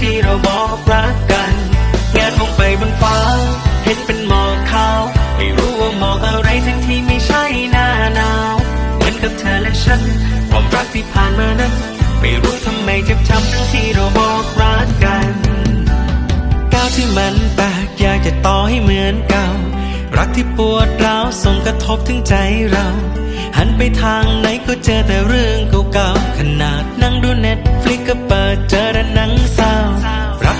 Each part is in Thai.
ที่เราบอกรักกันแงนมองไปบนฟ้า เห็นเป็นหมอกขาว ไม่รู้ว่าหมอกอะไรทั้งที่ไม่ใช่หน้าหนาว เหมือนกับเธอและฉัน ความรักที่ผ่านมานั้น ไม่รู้ทำไมเจ็บช้ำทั้งที่เราบอกรักกันก้าวที่มันแปลกอยากจะต่อให้เหมือนเก่า รักที่ปวดร้าวส่งกระทบถึงใจเราหันไปทางไหนก็เจอแต่เรื่องเก่าๆ ขนาดนั่งดูเน็ตฟลิกก็เปิดเจอแต่หนังสา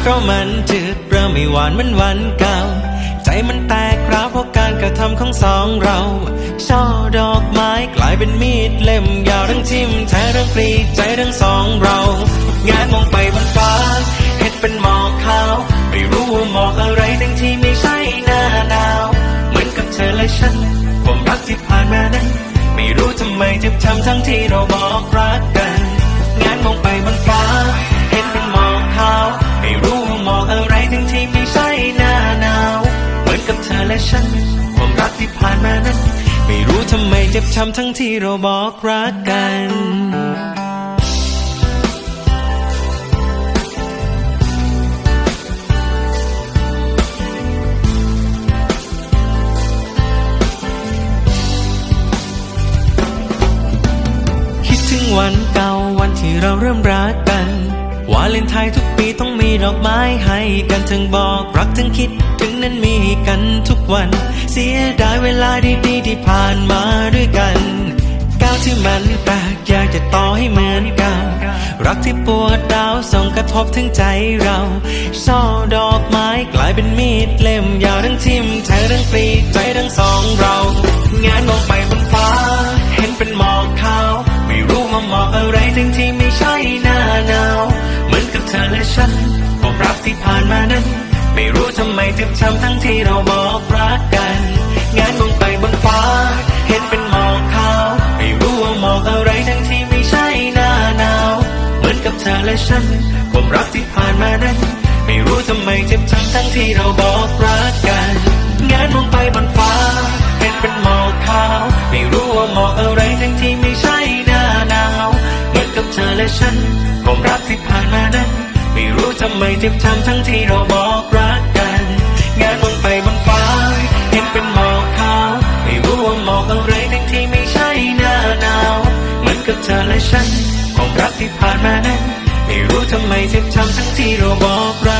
รักเราะมันจืดเริ่มไม่หวานเหมันวันเก่า ใจมันแตกร้าวเพราะการกระทำของสองเรา ช่อดอกไม้กลายเป็นมีดเล่มยาวทั้งทิ่มแทงทั้งปรีใจทั้งสองเรางานมองไปบนฟ้าเห็นเป็นหมอกขาว ไม่รู้ว่าหมอกอะไรทั้งที่ไม่ใช่หน้าหนาวเหมือนกับเธอและฉันความรักที่ผ่านมานั้น ไม่รู้ทำไมเจ็บช้ำทั้งที่เราบอกรักกัน งานมองไปบนฟ้า ฉัน ความรักที่ผ่านมานั้น ไม่รู้ทำไมเจ็บช้ำทั้งที่เราบอกรักกันคิดถึงวันเก่าวันที่เราเริ่มรักกัน วาเลนไทน์ทุกปีต้องมีดอกไม้ให้กันถึงบอกรักถึงคิดถึงนั้นมีกันทุกวัน เสียดายเวลาดีๆที่ผ่านมาด้วยกันก้าวที่มันแปลกอยากจะต่อให้เหมือนเก่ารักที่ปวดร้าวส่งกระทบถึงใจเราช่อดอกไม้กลายเป็นมีดเล่มยาวทั้งทิ่มแทงทั้งปรีใจทั้งสองเรา งานมองไปบนฟ้า เห็นเป็นหมอกขาว ไม่รู้ว่าหมอกอะไรทั้งที่ไม่ใช่น้า อนกับเธอและฉันความรักที่ผ่านมานั้น ไม่รู้ทำไมเจ็บช้ำทั้งที่เราบอกรักกัน งานมองไปบนฟ้า เห็นเป็นหมอกขาว ไม่รู้ว่าหมอกอะไรทั้งที่ไม่ใช่หน้าหนาว เหมือนกับเธอและฉันความรักที่ผ่านมานั้น ไม่รู้ทำไมเจ็บช้ำทั้งที่เราบอกรักกัน งานมองไปบนฟ้า เห็นเป็นหมอกขาว ไม่รู้ว่าหมอกอะไรทั้ง เธอและฉันความรักที่ผ่านมานั้น ไม่รู้ทำไมเจ็บช้ำทั้งที่เราบอกรักกัน งานมองไปบนฟ้าเห็นเป็นหมอกขาว ไม่รู้ว่าหมอกอะไรทั้งที่ไม่ใช่หน้าหนาวเหมือนกับเธอและฉันความรักที่ผ่านมานั้น ไม่รู้ทำไมเจ็บช้ำทั้งที่เราบอกรัก